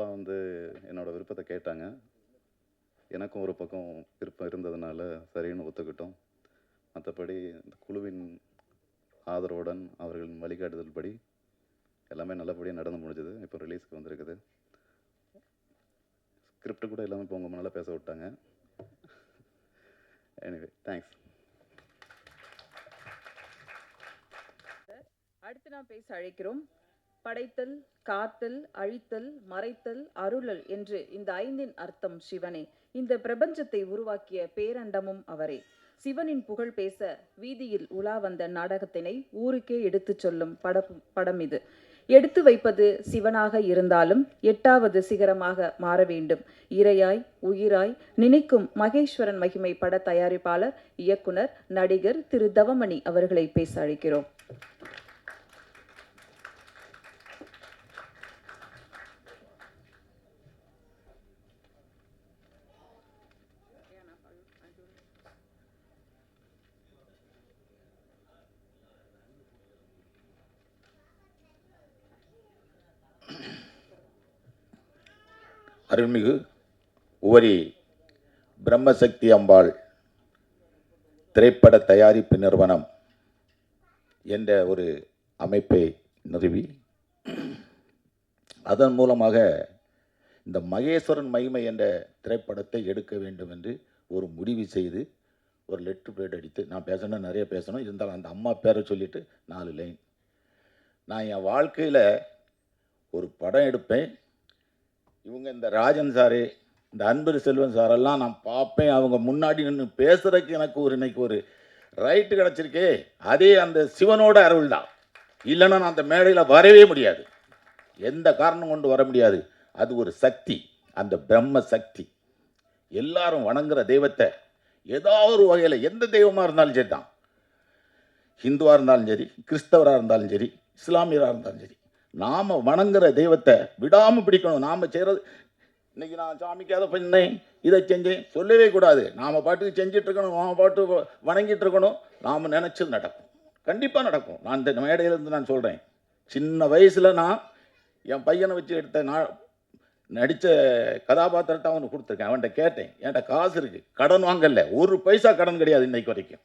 அப்பா வந்து என்னோடய விருப்பத்தை கேட்டாங்க. எனக்கும் ஒரு பக்கம் விருப்பம் இருந்ததுனால சரின்னு ஒத்துக்கிட்டோம். மற்றபடி இந்த குழுவின் ஆதரவுடன் அவர்களின் வழிகாட்டுதல் படி எல்லாமே நல்லபடியாக நடந்து முடிஞ்சது. இப்போ ரிலீஸ்க்கு வந்திருக்குது. ஸ்கிரிப்ட் கூட எல்லாமே இப்போ உங்கள் முன்னால் பேச விட்டாங்க. எனிவே தேங்க்ஸ் அடுத்து நாம் பேச அழைக்கிறோம். படைத்தல் காத்தல் அழித்தல் மறைத்தல் அருளல் என்று இந்த ஐந்தின் அர்த்தம் சிவனே. இந்த பிரபஞ்சத்தை உருவாக்கிய பேரண்டமும் அவரே. சிவனின் புகழ் பேச வீதியில் உலா வந்த நாடகத்தினை ஊருக்கே எடுத்துச் சொல்லும் படம் படம் இது. எடுத்து வைப்பது சிவனாக இருந்தாலும் எட்டாவது சிகரமாக மாற வேண்டும். இரையாய் உயிராய் நினைக்கும் மகேஸ்வரன் மகிமை பட தயாரிப்பாளர் இயக்குனர் நடிகர் திரு தவமணி அவர்களை பேச அழைக்கிறோம். அருள்மிகு உவரி பிரம்மசக்தி அம்பாள் திரைப்பட தயாரிப்பு நிறுவனம் என்ற ஒரு அமைப்பை நிறுவி அதன் மூலமாக இந்த மகேஸ்வரன் மகிமை என்ற திரைப்படத்தை எடுக்க வேண்டும் என்று ஒரு முடிவு செய்து ஒரு லெட்ரு பேட் அடித்து நான் பேசணும் நிறைய பேசணும் இருந்தாலும் அந்த அம்மா பேரை சொல்லிவிட்டு நாலு லைன். நான் என் வாழ்க்கையில் ஒரு படம் எடுப்பேன் இவங்க இந்த ராஜன் சாரு இந்த அன்பர் செல்வன் சாரெல்லாம் நான் பார்ப்பேன். அவங்க முன்னாடி நின்று பேசுகிறதுக்கு எனக்கு ஒரு இன்னைக்கு ஒரு ரைட்டு கிடச்சிருக்கே. அதே அந்த சிவனோட அருள் தான். இல்லைன்னா நான் அந்த மேடையில் வரவே முடியாது. எந்த காரணம் கொண்டு வர முடியாது. அது ஒரு சக்தி அந்த பிரம்ம சக்தி. எல்லாரும் வணங்குற தெய்வத்தை ஏதாவது ஒரு வகையில் எந்த தெய்வமாக இருந்தாலும் சரி தான் ஹிந்துவாக இருந்தாலும் சரி கிறிஸ்தவராக இருந்தாலும் சரி இஸ்லாமியராக இருந்தாலும் சரி நாம் வணங்குற தெய்வத்தை விடாமல் பிடிக்கணும். நாம் செய்கிறது இன்றைக்கி நான் சாமிக்கு அதை பண்ணேன் இதை செஞ்சேன் சொல்லவே கூடாது. நாம் பாட்டுக்கு செஞ்சிட்ருக்கணும் நாம் பாட்டு வணங்கிட்டு இருக்கணும் நாம் நினச்சது நடக்கும். கண்டிப்பாக நடக்கும். நான் இந்த மேடையிலேருந்து நான் சொல்கிறேன் சின்ன வயசில் நான் என் பையனை வச்சு எடுத்த நான் நடித்த கதாபாத்திரத்தை அவனுக்கு கொடுத்துருக்கேன். அவன்கிட்ட கேட்டேன். என்கிட்ட காசு இருக்குது கடன் வாங்கல. ஒரு பைசா கடன் கிடையாது இன்னைக்கு வரைக்கும்.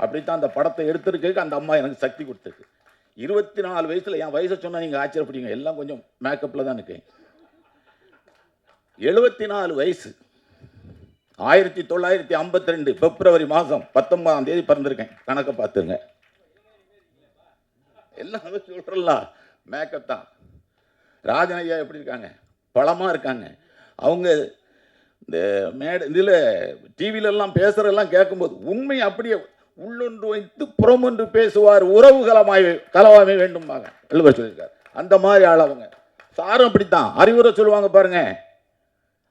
அப்படித்தான் அந்த படத்தை எடுத்திருக்கு அந்த அம்மா எனக்கு சக்தி கொடுத்துருக்கு. இருபத்தி நாலு வயசில் என் வயசை சொன்னால் நீங்கள் ஆச்சரியப்படுவீங்க எல்லாம் கொஞ்சம் மேக்கப்பில் தான் இருக்கேன். எழுபத்தி நாலு வயசு. ஆயிரத்தி தொள்ளாயிரத்தி ஐம்பத்தி ரெண்டு பிப்ரவரி மாதம் பத்தொன்பதாம் தேதி பிறந்திருக்கேன். கணக்கை பார்த்துருங்க எல்லாமே சொல்கிறலாம் மேக்கப் தான். ராஜன் ஐயா எப்படி இருக்காங்க? பழமாக இருக்காங்க. அவங்க இந்த மேடை இதில் டிவிலெல்லாம் பேசுகிறதெல்லாம் கேட்கும்போது உண்மை அப்படியே உள்ளொன்று வைத்து புறமொன்று பேசுவார் உறவு கலமாய் கலவாமை வேண்டும்பாங்க எழுவர் சொல்லியிருக்காரு. அந்த மாதிரி ஆள் அவங்க சாரும் அப்படித்தான் அறிவுரை சொல்லுவாங்க பாருங்க.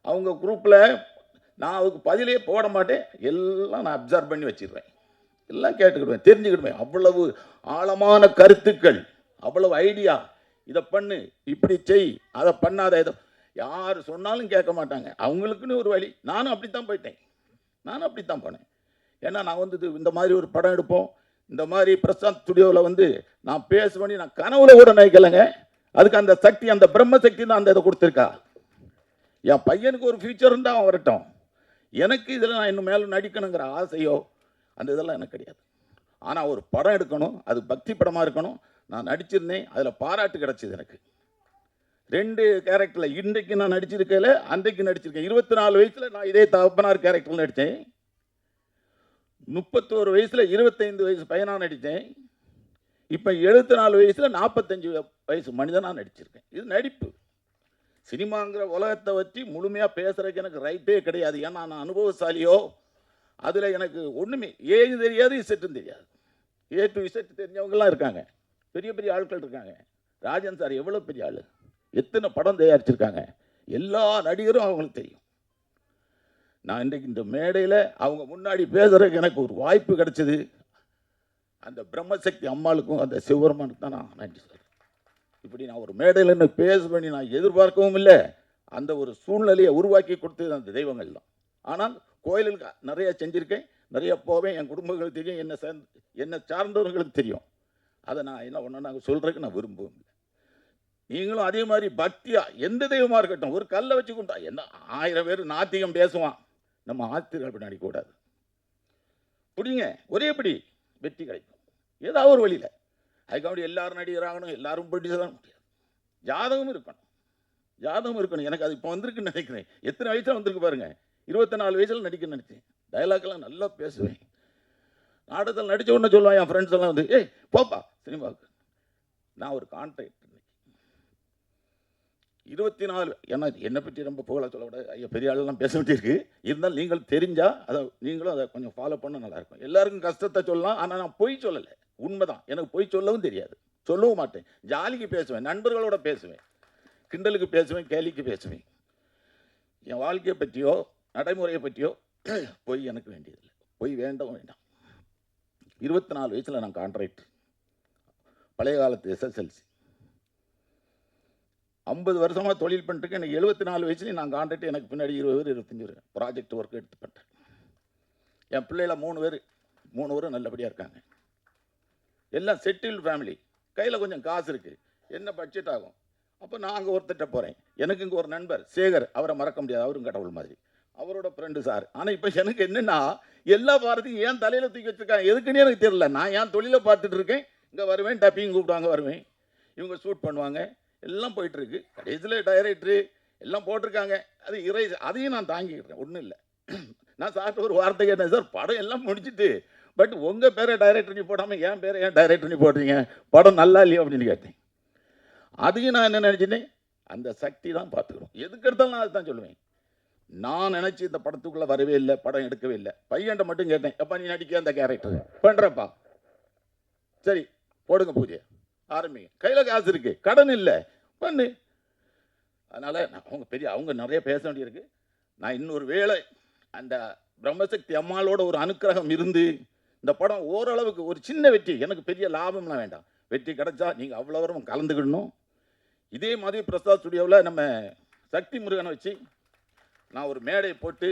அவங்க குரூப்பில் நான் அதுக்கு பதிலே போட மாட்டேன். எல்லாம் நான் அப்சர்வ் பண்ணி வச்சிருவேன் எல்லாம் கேட்டுக்கிடுவேன் தெரிஞ்சுக்கிடுவேன். அவ்வளவு ஆழமான கருத்துக்கள் அவ்வளவு ஐடியா இதை பண்ணு இப்படி செய் அதை பண்ணாத இதை யார் சொன்னாலும் கேட்க மாட்டாங்க. அவங்களுக்குன்னு ஒரு வழி. நானும் அப்படித்தான் போயிட்டேன். நானும் அப்படித்தான் போனேன். ஏன்னா நான் வந்து இந்த மாதிரி ஒரு படம் எடுப்போம். இந்த மாதிரி பிரசாந்த் ஸ்டுடியோவில் வந்து நான் பேசுவேன் நான் கனவுல கூட நினைக்கலைங்க. அதுக்கு அந்த சக்தி அந்த பிரம்ம சக்தி தான் அந்த இதை கொடுத்துருக்கா. என் பையனுக்கு ஒரு ஃபியூச்சர் இருந்தால் அவன் வரட்டும். எனக்கு இதில் நான் இன்னும் மேலும் நடிக்கணுங்கிற ஆசையோ அந்த இதெல்லாம் எனக்கு கிடையாது. ஆனால் ஒரு படம் எடுக்கணும் அது பக்தி படமாக இருக்கணும். நான் நடிச்சிருந்தேன் அதில் பாராட்டு கிடச்சிது எனக்கு. ரெண்டு கேரக்டரில் இன்றைக்கு நான் நடிச்சிருக்கையில் அன்றைக்கு நடிச்சிருக்கேன். இருபத்தி நாலு வயசில் நான் இதே தகப்பனார் கேரக்டரில் நடித்தேன். முப்பத்தோரு வயசில் இருபத்தைந்து வயசு பையனாக நடித்தேன். இப்போ எழுபத்தி நாலு வயசில் நாற்பத்தஞ்சு வயசு மனிதனாக நடிச்சிருக்கேன். இது நடிப்பு. சினிமாங்கிற உலகத்தை வச்சு முழுமையாக பேசுகிறதுக்கு எனக்கு ரைட்டே கிடையாது. ஏன்னா நான் அனுபவசாலியோ அதில் எனக்கு ஒன்றுமே ஏது தெரியாது இசட்டும் தெரியாது. ஏ டு இசட் தெரிஞ்சவங்கலாம் இருக்காங்க. பெரிய பெரிய ஆட்கள் இருக்காங்க. ராஜன் சார் எவ்வளோ பெரிய ஆள்? எத்தனை படம் தயாரிச்சிருக்காங்க? எல்லா நடிகரும் அவங்களுக்கு தெரியும். நான் இன்றைக்கு இந்த மேடையில் அவங்க முன்னாடி பேசுறதுக்கு எனக்கு ஒரு வாய்ப்பு கிடைச்சது. அந்த பிரம்மசக்தி அம்மாளுக்கும் அந்த சிவபெருமானுக்கு தான் நான் நன்றி சொல்கிறேன் இப்படி நான் ஒரு மேடையில் என்ன பேச பண்ணி நான் எதிர்பார்க்கவும் இல்லை. அந்த ஒரு சூழ்நிலையை உருவாக்கி கொடுத்தது அந்த தெய்வங்கள் தான். ஆனால் கோயிலுக்கு நிறைய செஞ்சுருக்கேன். நிறைய போவேன். என் குடும்பங்களுக்கு தெரியும். என்ன சேர்ந்து என்னை சார்ந்தவர்களுக்கு தெரியும். அதை நான் என்ன ஒன்று நாங்கள் சொல்கிறதுக்கு நான் விரும்பவும் இல்லை. நீங்களும் அதே மாதிரி பக்தியாக எந்த தெய்வமாக இருக்கட்டும் ஒரு கல்லை வச்சு கும்பிட்டா என்ன ஆயிரம் பேர் நாத்திகம் பேசுவான். நம்ம ஆத்திர்கள் பின்னாடி கூடாது. பிடிங்க ஒரேபடி வெற்றி கிடைக்கும். ஏதாவது ஒரு வழியில். அதுக்காக எல்லாரும் நடிகராகணும் எல்லாரும் போட்டி முடியாது ஜாதகம் இருக்கணும். ஜாதகம் இருக்கணும். எனக்கு அது இப்போ வந்திருக்குன்னு நினைக்கிறேன். எத்தனை வயசில் வந்திருக்கு பாருங்க. இருபத்தி நாலு வயசில் நடிக்க நினைச்சேன். டைலாக்லாம் நல்லா பேசுவேன். நாடகத்தில் நடித்த உடனே சொல்லுவான் என் ஃப்ரெண்ட்ஸ் எல்லாம் வந்து ஏய் போப்பா சினிமாவுக்கு. நான் ஒரு கான்ட்ராக்ட் இருபத்தி நாலு ஏன்னா என்னை பற்றி ரொம்ப புகழ சொல்ல விட ஐயா பெரிய ஆளெல்லாம் பேச வேண்டியிருக்கு. இருந்தாலும் நீங்கள் தெரிஞ்சால் அதை நீங்களும் அதை கொஞ்சம் ஃபாலோ பண்ண நல்லாயிருக்கும் எல்லாருக்கும் கஷ்டத்தை சொல்லலாம் ஆனால் நான் பொய் சொல்லலை. உண்மைதான். எனக்கு பொய் சொல்லவும் தெரியாது. சொல்லவும் மாட்டேன். ஜாலிக்கு பேசுவேன் நண்பர்களோட பேசுவேன். கிண்டலுக்கு பேசுவேன் கேலிக்கு பேசுவேன். என் வாழ்க்கையை பற்றியோ நடைமுறையை பற்றியோ பொய் எனக்கு வேண்டியதில்லை. பொய் வேண்டவும் வேண்டாம். இருபத்தி நாலு வயசில் நான் கான்ட்ராக்ட். பழைய காலத்து எஸ்எஸ்எல்சி ஐம்பது வருஷமாக தொழில் பண்ணிட்டு எனக்கு எழுபத்தி நாலு வயசுலேயும் நான் காண்டாக்ட் எனக்கு பின்னாடி இருபது பேர் இருபத்தஞ்சு பேர். ப்ராஜெக்ட் ஒர்க் எடுத்து பண்ணிட்டேன். என் பிள்ளையில மூணு பேர் மூணு பேரும் நல்லபடியாக இருக்காங்க. எல்லாம் செட்டில் ஃபேமிலி கையில் கொஞ்சம் காசு இருக்குது என்ன பட்ஜெட் ஆகும்? அப்போ நான் அங்கே ஒருத்தட்ட போகிறேன் எனக்கு இங்கே ஒரு நண்பர் சேகர். அவரை மறக்க முடியாது. அவரும் கடவுள் மாதிரி. அவரோட ஃப்ரெண்டு சார் ஆனால் இப்போ எனக்கு என்னென்னா எல்லா பாரதியும் ஏன் தலையில் தூக்கி வச்சிருக்காங்க. எதுக்குன்னே எனக்கு தெரியல. நான் ஏன் தொழிலை பார்த்துட்டு இருக்கேன். இங்கே வருவேன் டப்பிங் கூப்பிடுவாங்க வருவேன். இவங்க ஷூட் பண்ணுவாங்க. எல்லாம் போயிட்டுருக்கு. கடைசியில் டைரக்டரு எல்லாம் போட்டிருக்காங்க. அது இறை அதையும் நான் தாங்கிக்கிறேன். ஒன்றும் இல்லை. நான் சாப்பிட்டு ஒரு வார்த்தை கேட்டேன் சார் படம் எல்லாம் முடிச்சிட்டு பட் உங்கள் பேரை டைரக்டர் நீ போடாமல் என் பேரை ஏன் டைரக்டர் நீ போடுறீங்க? படம் நல்லா இல்லையோ? அப்படின்னு கேட்டேன். அதையும் நான் என்ன நினச்சிட்டேன்? அந்த சக்தி தான் பார்த்துக்கணும். எதுக்கு எடுத்தாலும் நான் அதுதான் சொல்லுவேன். நான் நினச்சி இந்த படத்துக்குள்ளே வரவே இல்லை படம் எடுக்கவே இல்லை. பையன்ட்ட மட்டும் கேட்டேன் எப்பா நீ நடிக்க அந்த கேரக்டர் பண்ணுறப்பா சரி போடுங்க பூஜை. ஆரம்பிங்க. கையில் காசு இருக்குது கடன் இல்லை. பண்ணு. அதனால் நான் அவங்க பெரிய அவங்க நிறைய பேச வேண்டியிருக்கு. நான் இன்னொரு வேளை அந்த பிரம்மசக்தி அம்மாளோட ஒரு அனுக்கிரகம் இருந்து இந்த படம் ஓரளவுக்கு ஒரு சின்ன வெற்றி எனக்கு பெரிய லாபம்லாம் வேண்டாம். வெற்றி கிடைச்சா நீங்கள் அவ்வளோ வரும் கலந்துக்கிடணும். இதே மாதிரி பிரசாத் ஸ்டுடியோவில் நம்ம சக்தி முருகனை வச்சு நான் ஒரு மேடையை போட்டு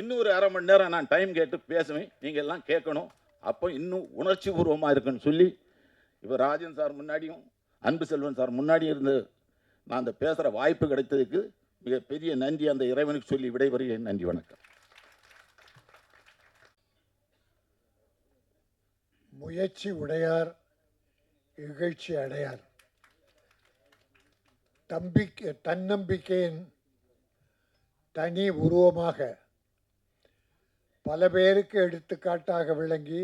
இன்னும் ஒரு அரை மணி நேரம் நான் டைம் கேட்டு பேசுவேன். நீங்கள் எல்லாம் கேட்கணும். அப்போ இன்னும் உணர்ச்சி பூர்வமாக இருக்குன்னு சொல்லி இப்போ ராஜன் சார் முன்னாடியும் அன்பு செல்வன் சார் முன்னாடி இருந்து நான் அந்த பேசுகிற வாய்ப்பு கிடைத்ததுக்கு மிகப்பெரிய நன்றி. அந்த இறைவனுக்கு சொல்லி விடைபெறுகிறேன். நன்றி வணக்கம். முயற்சி உடையார் இகழ்ச்சி அடையார். தம்பிக்கை தன்னம்பிக்கையின் தனி உருவமாக பல பேருக்கு எடுத்துக்காட்டாக விளங்கி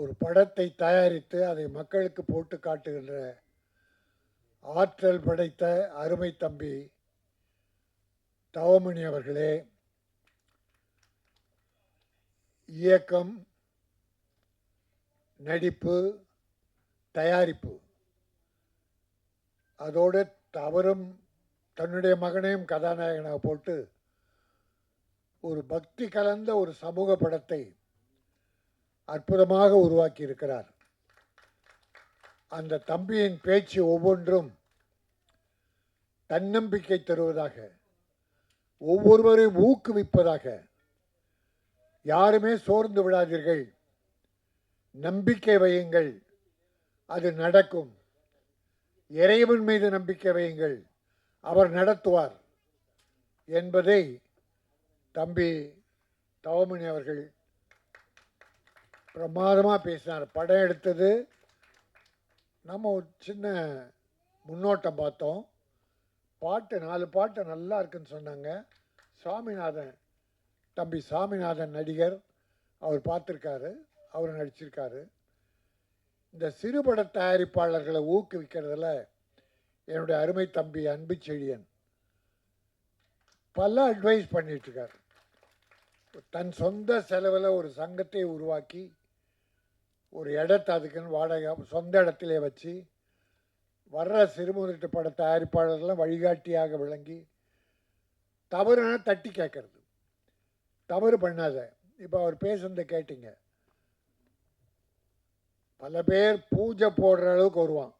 ஒரு படத்தை தயாரித்து அதை மக்களுக்கு போட்டு காட்டுகின்ற ஆற்றல் படைத்த அருமை தம்பி தவமணி அவர்களே இயக்கம் நடிப்பு தயாரிப்பு. அதோடு அவரும் தன்னுடைய மகனையும் கதாநாயகனாக போட்டு ஒரு பக்தி கலந்த ஒரு சமூக படத்தை அற்புதமாக உருவாக்கி இருக்கிறார் அந்த தம்பியின் பேச்சு ஒவ்வொன்றும் தன்னம்பிக்கை தருவதாக ஒவ்வொருவரையும் ஊக்குவிப்பதாக. யாருமே சோர்ந்து விடாதீர்கள். நம்பிக்கை வையுங்கள். அது நடக்கும். இறைவன் மீது நம்பிக்கை வையுங்கள். அவர் நடத்துவார் என்பதை தம்பி தவமணி அவர்கள் பிரமாதமாக பேசினார். படம் எடுத்தது. நம்ம ஒரு சின்ன முன்னோட்டம் பார்த்தோம். பாட்டு நாலு பாட்டு நல்லா இருக்குன்னு சொன்னாங்க. சாமிநாதன் தம்பி சாமிநாதன் நடிகர் அவர் பார்த்துருக்காரு. அவர் நடிச்சிருக்காரு. இந்த சிறுபட தயாரிப்பாளர்களை ஊக்குவிக்கிறதுல என்னுடைய அருமை தம்பி அன்பு செழியன் பல அட்வைஸ் பண்ணிட்டுருக்கார் தன் சொந்த செலவில் ஒரு சங்கத்தை உருவாக்கி ஒரு இடத்த அதுக்குன்னு வாடகை சொந்த இடத்திலே வச்சு வர்ற சிறுமுதிட்டு பட தயாரிப்பாளர்கள்லாம் வழிகாட்டியாக விளங்கி தவறுனா தட்டி கேட்கறது. தவறு பண்ணாத. இப்போ அவர் பேசுனதை கேட்டீங்க. பல பேர் பூஜை போடுற அளவுக்கு வருவான்.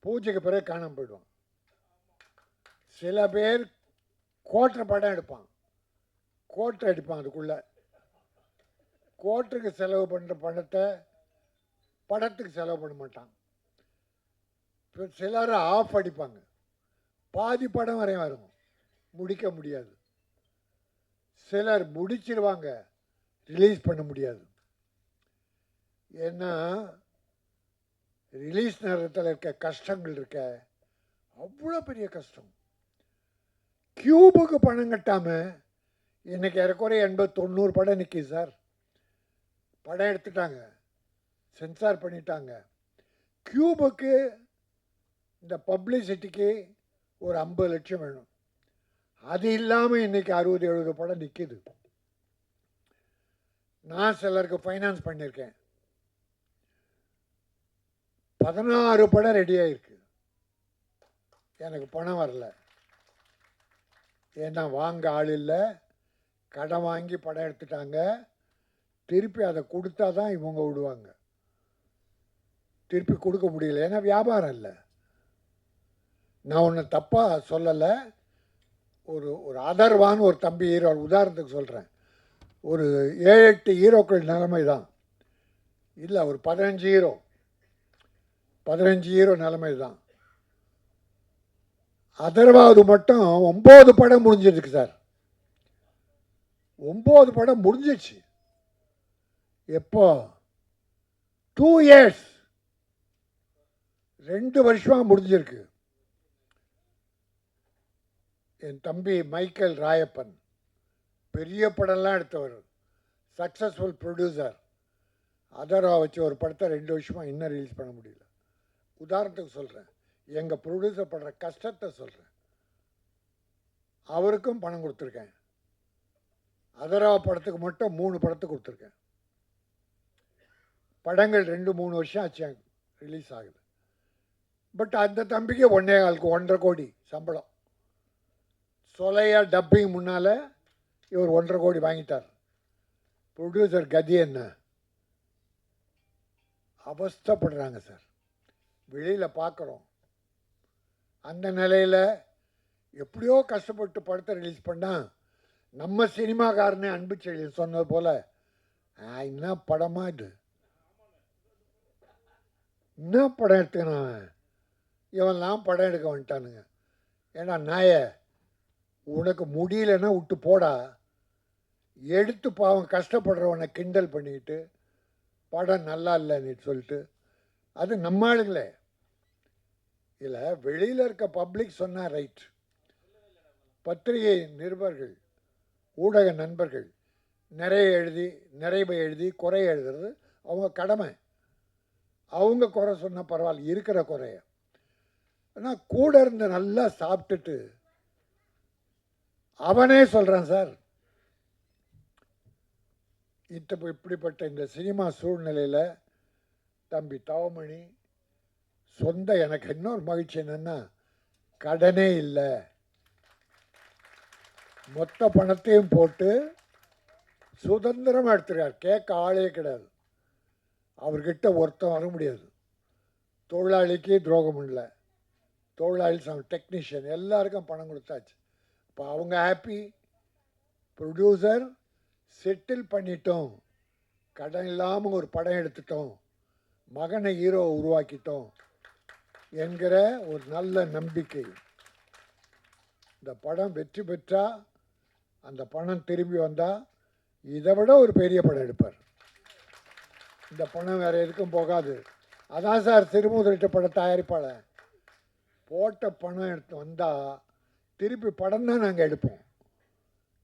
பூஜைக்கு பிறகு காணாமல் போயிடுவான். சில பேர் கோட்டை படம் எடுப்பான். கோட்டை அடிப்பான் அதுக்குள்ளே. கோர்ட்டுக்கு செலவு பண்ணுற பணத்தை படத்துக்கு செலவு பண்ண மாட்டான் இப்போ சிலர் ஆஃப் அடிப்பாங்க. பாதி படம் வரையும் வரும். முடிக்க முடியாது. சிலர் முடிச்சிருவாங்க. ரிலீஸ் பண்ண முடியாது. ஏன்னா ரிலீஸ் நேரத்தில் இருக்க கஷ்டங்கள் இருக்க அவ்வளோ பெரிய கஷ்டம். கியூபுக்கு பணம் கட்டாமல் இன்றைக்கி இறக்குறைய எண்பது தொண்ணூறு படம் நிற்கிது சார். படம் எடுத்துட்டாங்க. சென்சார் பண்ணிட்டாங்க. கியூபுக்கு இந்த பப்ளிசிட்டிக்கு ஒரு ஐம்பது லட்சம் வேணும். அது இல்லாமல் இன்றைக்கி அறுபது எழுபது படம் நிற்கிது நான் சிலருக்கு ஃபைனான்ஸ் பண்ணியிருக்கேன். பதினாறு படம் ரெடியாக இருக்கு எனக்கு பணம் வரல. ஏன்னா வாங்க ஆள் இல்லை. கடன் வாங்கி படம் எடுத்துட்டாங்க. திருப்பி அதை கொடுத்தா தான் இவங்க விடுவாங்க. திருப்பி கொடுக்க முடியல. ஏன்னா வியாபாரம் இல்லை. நான் ஒன்று தப்பாக சொல்லலை. ஒரு ஒரு அதர்வான்னு ஒரு தம்பி ஹீரோ உதாரணத்துக்கு சொல்கிறேன் ஒரு ஏழு எட்டு ஹீரோக்கள் நிலைமை தான். இல்லை ஒரு பதினஞ்சு ஹீரோ. பதினஞ்சு ஹீரோ நிலைமை தான். அதர்வாவது மட்டும் ஒம்பது படம் முடிஞ்சிருக்கு சார். ஒம்பது படம் முடிஞ்சிச்சு எப்போ? டூ இயர்ஸ் ரெண்டு வருஷமாக முடிஞ்சிருக்கு. என் தம்பி மைக்கேல் ராயப்பன். பெரிய படம்லாம் எடுத்தவர். சக்ஸஸ்ஃபுல் ப்ரொடியூசர் அதரா வச்சு ஒரு படத்தை ரெண்டு வருஷமாக இன்னும் ரிலீஸ் பண்ண முடியல. உதாரணத்துக்கு சொல்கிறேன் எங்கள் ப்ரொடியூசர் படுற கஷ்டத்தை சொல்கிறேன் அவருக்கும் பணம் கொடுத்துருக்கேன். அதரா படத்துக்கு மட்டும் மூணு படத்துக்கு கொடுத்துருக்கேன். படங்கள் ரெண்டு மூணு வருஷம் ஆச்சு ரிலீஸ் ஆகுது. பட் அந்த தம்பிக்கு ஒன்றே காலுக்கு ஒன்றரை கோடி சம்பளம். சொலையா டப்பிங் முன்னால் இவர் ஒன்றரை கோடி வாங்கிட்டார். ப்ரொடியூசர் கதி என்ன? அவஸ்தப்படுறாங்க சார் வெளியில் பார்க்குறோம் அந்த நிலையில் எப்படியோ கஷ்டப்பட்டு படத்தை ரிலீஸ் பண்ணால் நம்ம சினிமாக்காரனே அன்பு செழியன் சொன்னது போல் "ஆ, என்ன படமா இது? என்ன படம் எடுத்துக்கணும் இவன்லாம் படம் எடுக்க வந்துட்டானுங்க. ஏன்னா நாய உனக்கு முடியலன்னா விட்டு போடா. எடுத்து பாவம் கஷ்டப்படுறவனை கிண்டல் பண்ணிக்கிட்டு படம் நல்லா இல்லைன்னு சொல்லிட்டு அது நம்ம ஆளுங்களே. இல்லை வெளியில் இருக்க பப்ளிக் சொன்னால் ரைட். பத்திரிகை நிருபர்கள் ஊடக நண்பர்கள் நிறைய எழுதி நிறைவை எழுதி குறை எழுதுறது அவங்க கடமை. அவங்க குறை சொன்னால் பரவாயில்ல இருக்கிற குறைய. ஆனால் கூட இருந்து நல்லா சாப்பிட்டுட்டு அவனே சொல்கிறான் சார் இத்த இப்படிப்பட்ட இந்த சினிமா சூழ்நிலையில் தம்பி தவமணி சொந்த எனக்கு இன்னொரு மகிழ்ச்சி என்னென்னா கடனே இல்லை. மொத்த பணத்தையும் போட்டு சுதந்திரமாக எடுத்துருக்கார் கேட்க ஆளே கிடையாது. அவர்கிட்ட ஒருத்தன் வர முடியாது. தொழிலாளிக்கு துரோகம் இல்லை. தொழிலாளி சம் டெக்னீஷியன் எல்லாருக்கும் பணம் கொடுத்தாச்சு. இப்போ அவங்க ஹாப்பி ப்ரொடியூசர் செட்டில் பண்ணிட்டோம். கடன் இல்லாமல் ஒரு படம் எடுத்துட்டோம். மகனை ஹீரோ உருவாக்கிட்டோம் என்கிற ஒரு நல்ல நம்பிக்கை. இந்த படம் வெற்றி பெற்றால் அந்த பணம் திரும்பி வந்தால் இதை விட ஒரு பெரிய படம் எடுப்பார். இந்த பணம் வேறு எதுக்கும் போகாது. அதான் சார் திருமுதலிட்ட பட தயாரிப்பாளர். போட்ட பணம் எடுத்து வந்தால் திருப்பி படம் தான் நாங்கள் எடுப்போம்.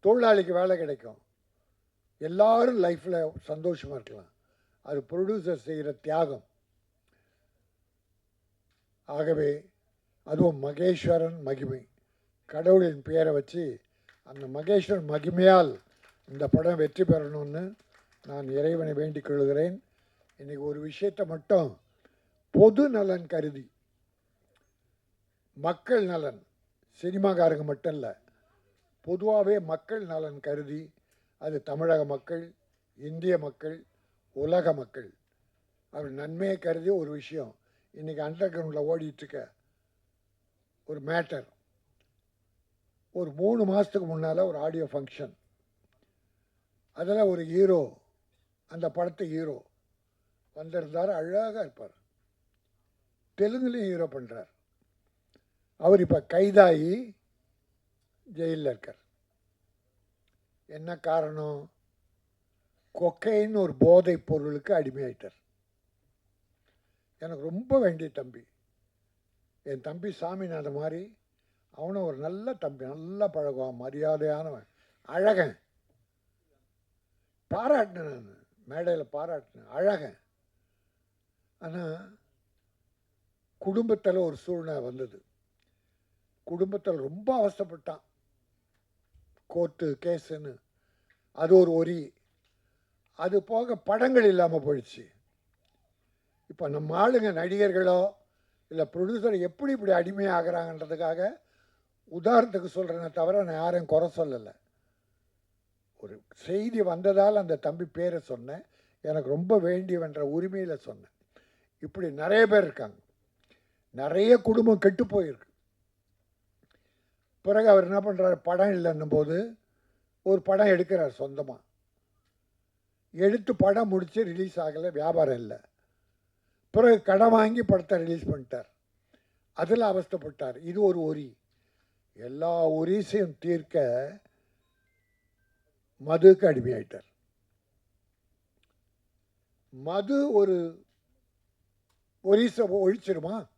தொழிலாளிக்கு வேலை கிடைக்கும். எல்லாரும் லைஃப்பில் சந்தோஷமாக இருக்கலாம். அது ப்ரொடியூசர் செய்கிற தியாகம். ஆகவே அதுவும் மகேஸ்வரன் மகிமை. கடவுளின் பெயரை வச்சு அந்த மகேஸ்வரன் மகிமையால் இந்த படம் வெற்றி பெறணும்னு நான் இறைவனை வேண்டிக் கொள்கிறேன். இன்றைக்கி ஒரு விஷயத்தை மட்டும் பொது நலன் கருதி மக்கள் நலன் சினிமாக்காரங்க மட்டும் இல்லை பொதுவாகவே மக்கள் நலன் கருதி அது தமிழக மக்கள் இந்திய மக்கள் உலக மக்கள். அவர் நன்மையை கருதி ஒரு விஷயம். இன்றைக்கி அண்டர் கிரவுண்டில் ஓடிட்டுருக்க ஒரு மேட்டர். ஒரு மூணு மாதத்துக்கு முன்னால் ஒரு ஆடியோ ஃபங்க்ஷன். அதில் ஒரு ஹீரோ அந்த படத்து ஹீரோ வந்திருந்தார் அழகாக இருப்பார். தெலுங்குலேயும் ஹீரோ பண்ணுறார் அவர் இப்போ கைதாகி ஜெயிலில் இருக்கார். என்ன காரணம்? கொக்கைன்னு ஒரு போதைப் பொருளுக்கு அடிமையாயிட்டார். எனக்கு ரொம்ப வேண்டிய தம்பி. என் தம்பி சாமிநாதன் மாதிரி அவனும் ஒரு நல்ல தம்பி நல்லா பழகுவான் மரியாதையானவன் அழகன். பாராட்டினேன் நான். மேடையில் பாராட்டினேன். அழகன். ஆனால் குடும்பத்தில் ஒரு சூழ்நிலை வந்தது. குடும்பத்தில் ரொம்ப அவஸ்தைப்பட்டான். கோர்ட்டு கேஸுன்னு. அது ஒரு ஒரி. அது போக படங்கள் இல்லாமல் போயிடுச்சு. இப்போ நம்ம ஆளுங்க நடிகர்களோ இல்லை ப்ரொடியூசர் எப்படி இப்படி அடிமையாகிறாங்கன்றதுக்காக உதாரணத்துக்கு சொல்கிறேனே தவிர நான் யாரையும் குறை சொல்லலை. ஒரு செய்தி வந்ததால் அந்த தம்பி பேரை சொன்னேன். எனக்கு ரொம்ப வேண்டியவன்ற உரிமையில் சொன்னேன். இப்படி நிறைய பேர் இருக்காங்க. நிறைய குடும்பம் கெட்டு போயிருக்கு. பிறகு அவர் என்ன பண்ணுறாரு படம் இல்லைன்னும் போது ஒரு படம் எடுக்கிறார் சொந்தமாக எடுத்து படம் முடித்து ரிலீஸ் ஆகலை வியாபாரம் இல்லை. பிறகு கடன் வாங்கி படத்தை ரிலீஸ் பண்ணிட்டார். அதில் அவஸ்தைப்பட்டார். இது ஒரு ஒரி. எல்லா ஒரிசையும் தீர்க்க மதுக்கு அடிமையாயிட்டார். மது ஒரு ஒரிசை ஒழிச்சிருமா?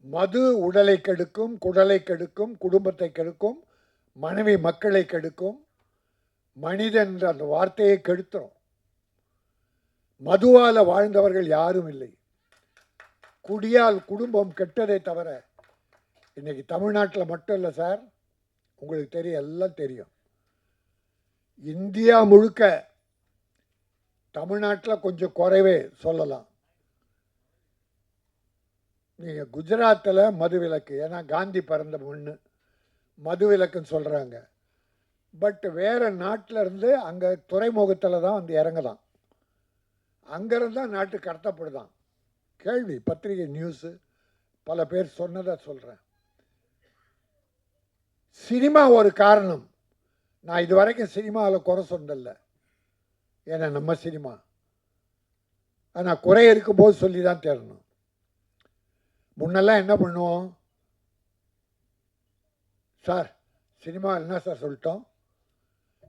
மது உடலை கெடுக்கும் குடலை கெடுக்கும் குடும்பத்தை கெடுக்கும் மனைவி மக்களை கெடுக்கும் மனிதன் என்ற அந்த வார்த்தையை கெடுத்துரும். மதுவால் வாழ்ந்தவர்கள் யாரும் இல்லை. குடியால் குடும்பம் கெட்டதை தவிர இன்றைக்கி தமிழ்நாட்டில் மட்டும் இல்லை சார் உங்களுக்கு தெரியும் எல்லாம் தெரியும். இந்தியா முழுக்க தமிழ்நாட்டில் கொஞ்சம் குறைவே சொல்லலாம். நீங்கள் குஜராத்தில் மதுவிலக்கு ஏன்னா காந்தி பிறந்த மண்ணு மதுவிலக்குன்னு சொல்கிறாங்க பட் வேறு நாட்டில் இருந்து அங்கே துறைமுகத்தில் தான் வந்து இறங்குதான். அங்கேருந்து தான் நாட்டு கடத்தப்படுதான். கேள்வி பத்திரிகை நியூஸு பல பேர் சொன்னதை சொல்கிறேன் சினிமா ஒரு காரணம். நான் இது வரைக்கும் சினிமாவில் குறை சொன்னதில்ல. ஏன்னா நம்ம சினிமா. ஆனால் குறை இருக்கும்போது சொல்லி தான் தேடணும். முன்னெல்லாம் என்ன பண்ணுவோம்? சார் சினிமா என்ன சார் சொல்லிட்டோம்?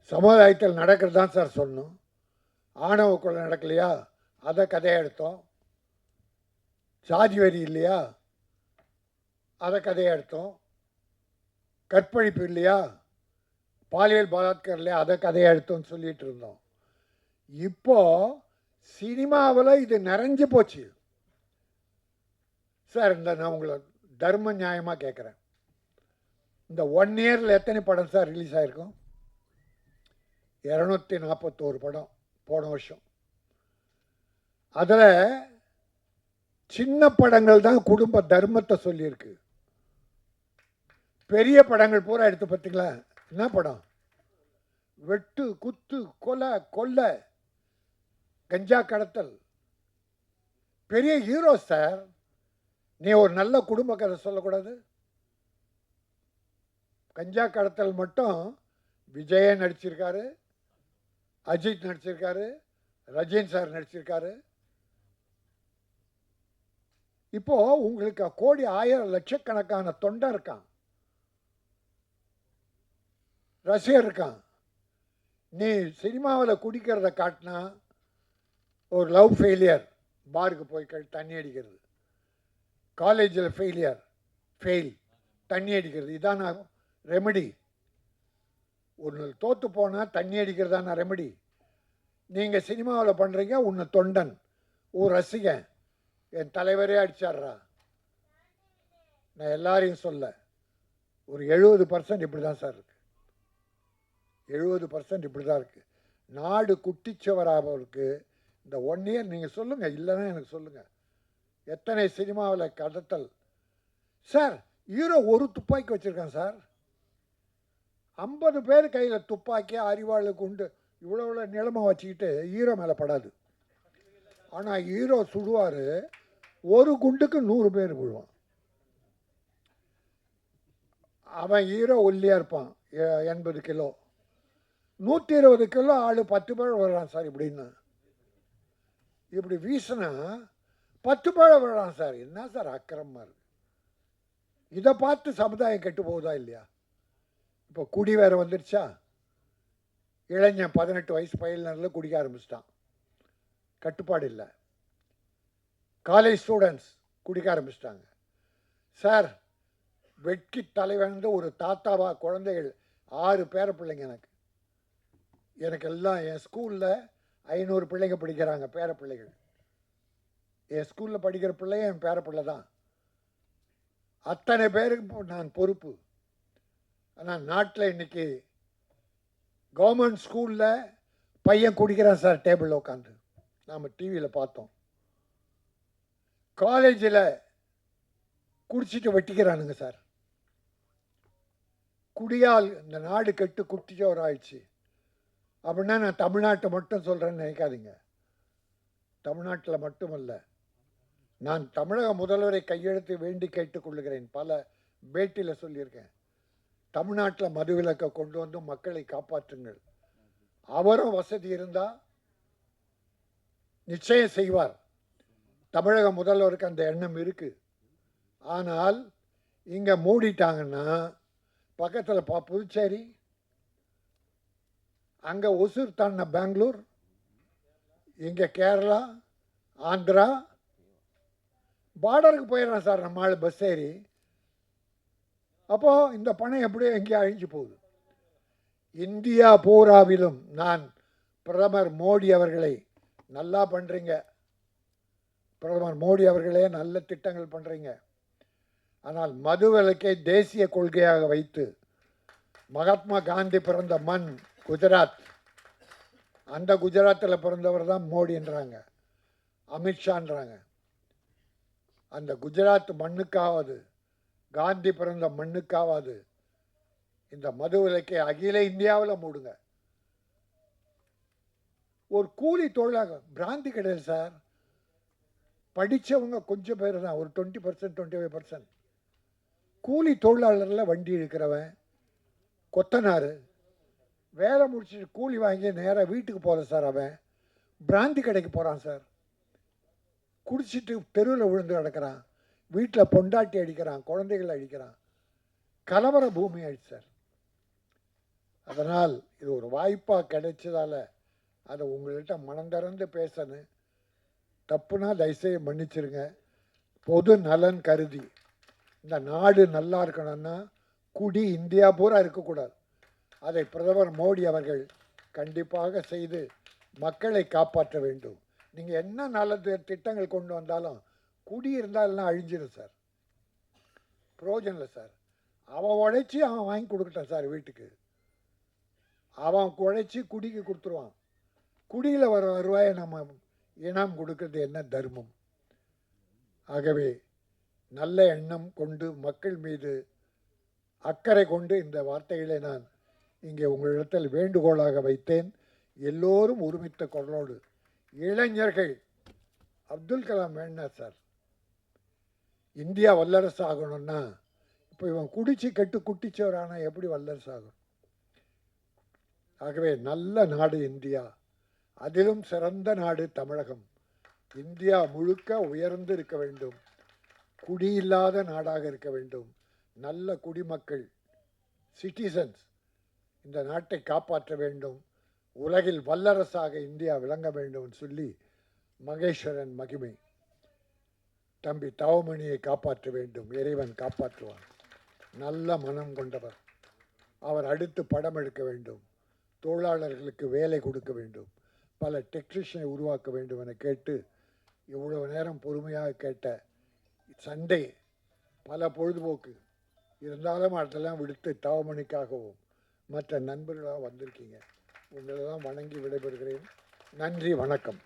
சமுதாயத்தில் நடக்கிறது தான் சார் சொன்னோம் ஆணவ கொலை நடக்கலையா? அதை கதையை எடுத்தோம் சாதி வரி இல்லையா? அதை கதையை எடுத்தோம் கற்பழிப்பு இல்லையா? பாலியல் பலாத்காரம் இல்லையா? அதை கதையை எடுத்தோம்னு சொல்லிகிட்டு இருந்தோம். இப்போது சினிமாவில் இது நிறைஞ்சு போச்சு. சார் இந்த நான் உங்களை தர்ம நியாயமாக கேட்குறேன் இந்த ஒன் இயரில் எத்தனை படம் சார் ரிலீஸ் ஆகிருக்கும் இரநூத்தி நாற்பத்தோரு படம் போன வருஷம். அதில் சின்ன படங்கள் தான் குடும்ப தர்மத்தை சொல்லியிருக்கு. பெரிய படங்கள் பூரா எடுத்து பார்த்தீங்களா என்ன படம்? வெட்டு குத்து கொலை கொள்ளை கஞ்சா கடத்தல். பெரிய ஹீரோ சார். நீ ஒரு நல்ல குடும்ப கதை சொல்லக்கூடாது. கஞ்சா கடத்தல் மட்டும் விஜயன் நடிச்சிருக்காரு அஜித் நடிச்சிருக்காரு ரஜின் சார் நடிச்சிருக்காரு. இப்போ உங்களுக்கு கோடி ஆயிரம் லட்சக்கணக்கான தொண்டை இருக்கான். ரசிகர் இருக்கான். நீ சினிமாவில் குடிக்கிறத காட்டினா ஒரு லவ் ஃபெயிலியர் பாருக்கு போய் தண்ணி அடிக்கிறது. காலேஜில் ஃபெயிலியர் ஃபெயில் தண்ணி அடிக்கிறது இதான் ரெமெடி ஒன்று தோற்று போனால் தண்ணி அடிக்கிறதான ரெமெடி நீங்கள் சினிமாவில் பண்ணுறீங்க உன்னை தொண்டன் ஒரு ரசிகன் என் தலைவரே அடிச்சாடுறா நான் எல்லாரையும் சொல்ல ஒரு எழுபது பர்சன்ட் இப்படி தான் சார் இருக்கு. எழுபது பர்சன்ட் இப்படி தான் இருக்குது நாடு குட்டிச்சவராக இந்த ஒன் இயர் நீங்கள் சொல்லுங்கள் இல்லைன்னா எனக்கு சொல்லுங்கள் எத்தனை சினிமாவில் கடத்தல்? சார் ஹீரோ ஒரு துப்பாக்கி வச்சுருக்கான் சார். ஐம்பது பேர் கையில் துப்பாக்கி அறிவாளுக்கு உண்டு. இவ்வளோ இவ்வளோ நிலமை வச்சுக்கிட்டு ஹீரோ மேலே படாது. ஆனால் ஹீரோ சுடுவார். ஒரு குண்டுக்கு நூறு பேர் விழுவான். அவன் ஹீரோ ஒல்லியாக இருப்பான். எ- எண்பது கிலோ. நூற்றி இருபது கிலோ ஆள் பத்து பேர் வர்றான் சார் இப்படின்னு. இப்படி வீசினா பத்து பழம் விழலாம் சார். என்ன சார் அக்கிரமமாக இருக்குது இதை பார்த்து சமுதாயம் கெட்டு போகுதா இல்லையா? இப்போ குடி வேறு வந்துடுச்சா இளைஞன் பதினெட்டு வயசு பயிலினரில் குடிக்க ஆரம்பிச்சிட்டான். கட்டுப்பாடு இல்லை. காலேஜ் ஸ்டூடெண்ட்ஸ் குடிக்க ஆரம்பிச்சிட்டாங்க. சார் வெட்கி தலைவந்து ஒரு தாத்தாவா குழந்தைகள் ஆறு பேர பிள்ளைங்க எனக்கு. எனக்கு எல்லாம் என் ஸ்கூலில் ஐநூறு பிள்ளைங்க படிக்கிறாங்க பேர பிள்ளைகள். என் ஸ்கூலில் படிக்கிற பிள்ளை என் பேர பிள்ளை தான். அத்தனை பேருக்கு நான் பொறுப்பு. ஆனால் நாட்டில் இன்றைக்கி கவர்மெண்ட் ஸ்கூலில் பையன் குடிக்கிறான் சார் டேபிளில் உட்காந்து நாம் டிவியில் பார்த்தோம். காலேஜில் குடிச்சிட்டு வெட்டிக்கிறானுங்க சார். குடியால் இந்த நாடு கெட்டு குட்டிச்சோர் ஆயிடுச்சு அப்படின்னா நான் தமிழ்நாட்டை மட்டும் சொல்கிறேன்னு நினைக்காதீங்க. தமிழ்நாட்டில் மட்டுமல்ல. நான் தமிழக முதல்வரை கையெழுத்து வேண்டி கேட்டுக்கொள்கிறேன் பல பேட்டியில் சொல்லியிருக்கேன். தமிழ்நாட்டில் மதுவிலக்கை கொண்டு வந்து மக்களை காப்பாற்றுங்கள். அவரும் வசதி இருந்தால் நிச்சயம் செய்வார். தமிழக முதல்வருக்கு அந்த எண்ணம் இருக்குது ஆனால் இங்கே மூடிட்டாங்கன்னா பக்கத்தில் பா புதுச்சேரி அங்கே ஒசூர் தாண்டின பெங்களூர் இங்கே கேரளா ஆந்திரா பார்டருக்கு போயிடுறான் சார் நம்ம ஆள் பஸ் ஏறி. அப்போது இந்த பணம் எப்படியோ எங்கேயோ அழிஞ்சு போகுது. இந்தியா பூராவிலும் நான் பிரதமர் மோடி அவர்களை நல்லா பண்ணுறீங்க பிரதமர் மோடி அவர்களே நல்ல திட்டங்கள் பண்ணுறீங்க ஆனால் மது விலக்கை தேசிய கொள்கையாக வைத்து மகாத்மா காந்தி பிறந்த மண் குஜராத். அந்த குஜராத்தில் பிறந்தவர் தான் மோடின்றாங்க. அமித்ஷான்றாங்க. அந்த குஜராத் மண்ணுக்காவது காந்தி பிறந்த மண்ணுக்காவது இந்த மது விலக்கை அகில இந்தியாவில் மூடுங்க. ஒரு கூலி தொழிலாக பிராந்தி கிடையாது சார். படித்தவங்க கொஞ்சம் பேர் தான் ஒரு twenty percent twenty five percent கூலி தொழிலாளரில் வண்டி இருக்கிறவன் கொத்தனார் வேலை முடிச்சுட்டு கூலி வாங்கி நேராக வீட்டுக்கு போகல சார் அவன். பிராந்தி கடைக்கு போகிறான் சார். குடிச்சிட்டு தெருவில் விழுந்து கிடக்கிறான். வீட்டில் பொண்டாட்டி அடிக்கிறான் குழந்தைகளை அடிக்கிறான். கலவர பூமி ஆயிடுச்சு சார். அதனால் இது ஒரு வாய்ப்பாக கிடைச்சதால அதை உங்கள்கிட்ட மனந்திறந்து பேசணும். தப்புனா தயவுசெய்து மன்னிச்சிருங்க. பொது நலன் கருதி. இந்த நாடு நல்லா இருக்கணும்னா குடி இந்தியா பூரா இருக்கக்கூடாது. அதை பிரதமர் மோடி அவர்கள் கண்டிப்பாக செய்து மக்களை காப்பாற்ற வேண்டும். நீங்கள் என்ன நல்ல திட்டங்கள் கொண்டு வந்தாலும் குடி இருந்தால் எல்லாம் அழிஞ்சிடும் சார். ப்ரோஜனம் இல்லை சார். அவன் உழைச்சி அவன் வாங்கி கொடுக்கட்டான் சார் வீட்டுக்கு. அவன் உழைச்சி குடிக்கு கொடுத்துருவான். குடியில் வர வருவாயை நம்ம இனம் கொடுக்கறது என்ன தர்மம்? ஆகவே நல்ல எண்ணம் கொண்டு மக்கள் மீது அக்கறை கொண்டு இந்த வார்த்தைகளை நான் இங்கே உங்களிடத்தில் வேண்டுகோளாக வைத்தேன். எல்லோரும் ஒருமித்த குரலோடு இளைஞர்கள் அப்துல் கலாம் வேண்டாம் சார்? இந்தியா வல்லரசு ஆகணும்னா இப்போ இவன் குடிச்சு கெட்டு குட்டிச்சவரானா எப்படி வல்லரசு ஆகும் ஆகவே நல்ல நாடு இந்தியா. அதிலும் சிறந்த நாடு தமிழகம். இந்தியா முழுக்க உயர்ந்து இருக்க வேண்டும். குடியில்லாத நாடாக இருக்க வேண்டும். நல்ல குடிமக்கள் சிட்டிசன்ஸ் இந்த நாட்டை காப்பாற்ற வேண்டும். உலகில் வல்லரசாக இந்தியா விளங்க வேண்டும் சொல்லி மகேஸ்வரன் மகிமை. தம்பி தவமணியை காப்பாற்ற வேண்டும் இறைவன் காப்பாற்றுவான். நல்ல மனம் கொண்டவர். அவர் அடுத்து படம் எடுக்க வேண்டும் தொழிலாளர்களுக்கு வேலை கொடுக்க வேண்டும் பல டெக்னீஷியனை உருவாக்க வேண்டும் என கேட்டு இவ்வளவு நேரம் பொறுமையாக கேட்ட சண்டே பல பொழுதுபோக்கு. இருந்தாலும் அதெல்லாம் விடுத்து தவமணிக்காகவும் மற்ற நண்பர்களாக வந்திருக்கீங்க. உங்களெல்லாம் வணங்கி விடைபெறுகிறேன். நன்றி வணக்கம்.